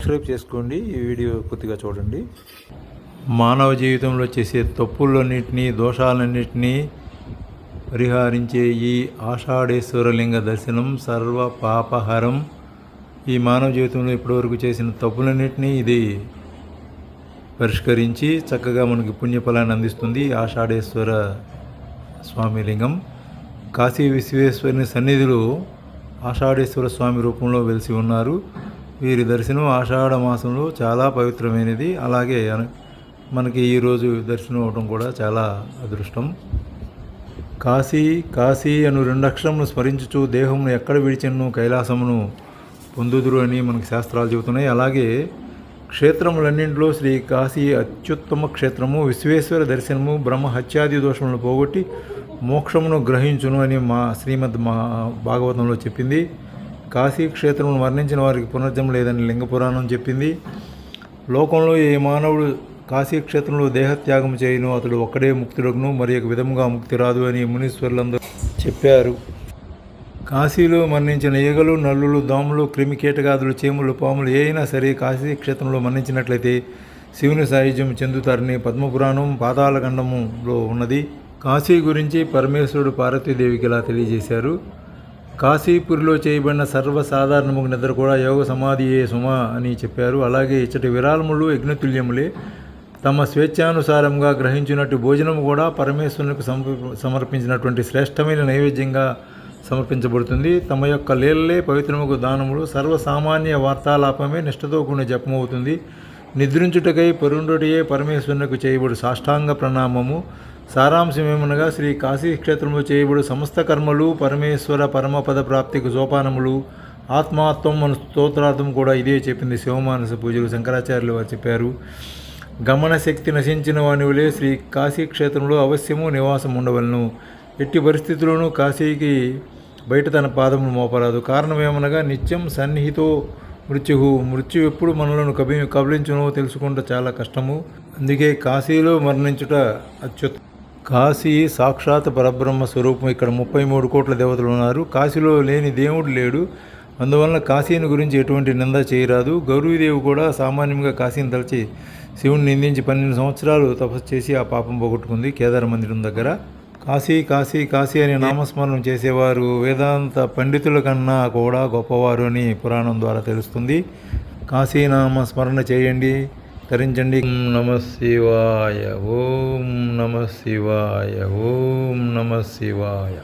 Subscribe చేసుకోండి. ఈ video కొద్దిగా చూడండి. మానవ జీవితంలో చేసే తప్పులన్నింటినీ దోషాలన్నింటినీ పరిహారించే ఈ ఆషాఢేశ్వరలింగ దర్శనం సర్వ పాపహరం. ఈ మానవ జీవితంలో ఇప్పటివరకు చేసిన తప్పులన్నింటినీ ఇది పరిష్కరించి చక్కగా మనకి పుణ్యఫలాన్ని అందిస్తుంది ఆషాఢేశ్వర స్వామి లింగం కాశీ విశ్వేశ్వరుని సన్నిధిలో ఆషాఢేశ్వర స్వామి రూపంలో వెలిసి ఉన్నారు. వీరి దర్శనం ఆషాఢ మాసంలో చాలా పవిత్రమైనది. అలాగే మనకి ఈరోజు దర్శనం అవడం కూడా చాలా అదృష్టం. కాశీ కాశీ అను రెండక్షరమును స్మరించుచు దేహమును ఎక్కడ విడిచెన్ను కైలాసమును పొందుదురు అని మనకి శాస్త్రాలు చెబుతున్నాయి. అలాగే క్షేత్రములన్నింటిలో శ్రీ కాశీ అత్యుత్తమ క్షేత్రము విశ్వేశ్వర దర్శనము బ్రహ్మ హత్యాది దోషములను పోగొట్టి మోక్షమును గ్రహించును అని మా శ్రీమద్ మా భాగవతంలో చెప్పింది. కాశీ వర్ణించిన వారికి పునర్జన్మ లేదని లింగ పురాణం చెప్పింది. లోకంలో ఏ మానవుడు కాశీ క్షేత్రంలో దేహత్యాగం చేయను అతడు ఒక్కడే ముక్తుడకును మరి ఒక విధముగా ముక్తి రాదు అని మునీశ్వరులందరూ చెప్పారు. కాశీలో మరణించిన ఈగలు నల్లులు దోమలు క్రిమి కీటకాదులు చేములు పాములు ఏ అయినా సరే కాశీ క్షేత్రంలో మరణించినట్లయితే శివుని సాయుధ్యం చెందుతారని పద్మపురాణం పాతాళఖండములో ఉన్నది. కాశీ గురించి పరమేశ్వరుడు పార్వతీదేవికి ఇలా తెలియజేశారు. కాశీపురిలో చేయబడిన సర్వసాధారణముకు నిద్ర కూడా యోగ సమాధియే సుమ అని చెప్పారు. అలాగే ఇచ్చటి విరాళములు యజ్ఞతుల్యములే తమ స్వేచ్ఛానుసారంగా గ్రహించినట్టు భోజనము కూడా పరమేశ్వరునికి సమర్పించినటువంటి శ్రేష్టమైన నైవేద్యంగా సమర్పించబడుతుంది. తమ యొక్క లీలలే పవిత్రముకు దానములు. సర్వసామాన్య వార్తాలాపమే నిష్ఠతో కూడిన జపమవుతుంది. నిద్రించుటకై పరుండుడియే పరమేశ్వరునికి చేయబడు సాష్టాంగ ప్రణామము. సారాంశమేమనగా శ్రీ కాశీ క్షేత్రంలో చేయబడు సమస్త కర్మలు పరమేశ్వర పరమపద ప్రాప్తికి సోపానములు ఆత్మాత్వం మన స్తోత్రార్థం కూడా ఇదే చెప్పింది శివమానస పూజలు శంకరాచార్యులు వారు చెప్పారు. గమన శక్తి నశించిన వానివులే శ్రీ కాశీ క్షేత్రంలో అవశ్యము నివాసం ఉండవలను. ఎట్టి పరిస్థితుల్లోనూ కాశీకి బయట తన పాదములు మోపరాదు. కారణమేమనగా నిత్యం సన్నిహితో మృత్యు మృత్యు ఎప్పుడు మనలను కబి కబలించునో తెలుసుకుంట చాలా కష్టము. అందుకే కాశీలో మరణించుట అత్యుత్త కాశీ సాక్షాత్ పరబ్రహ్మ స్వరూపం. ఇక్కడ ముప్పై మూడు కోట్ల దేవతలు ఉన్నారు. కాశీలో లేని దేవుడు లేడు. అందువలన కాశీని గురించి ఎటువంటి నింద చేయరాదు. గౌరీదేవి కూడా సామాన్యంగా కాశీని తలచి శివుని నిందించి పన్నెండు సంవత్సరాలు తపస్సు చేసి ఆ పాపం పోగొట్టుకుంది కేదార మందిరం దగ్గర. కాశీ కాశీ కాశీ అని నామస్మరణం చేసేవారు వేదాంత పండితుల కన్నా కూడా గొప్పవారు అని పురాణం ద్వారా తెలుస్తుంది. కాశీ స్మరణ చేయండి. ధరించండి. ఓం నమ శివాయ ఓం నమ శివాయ ఓం నమ శివాయ.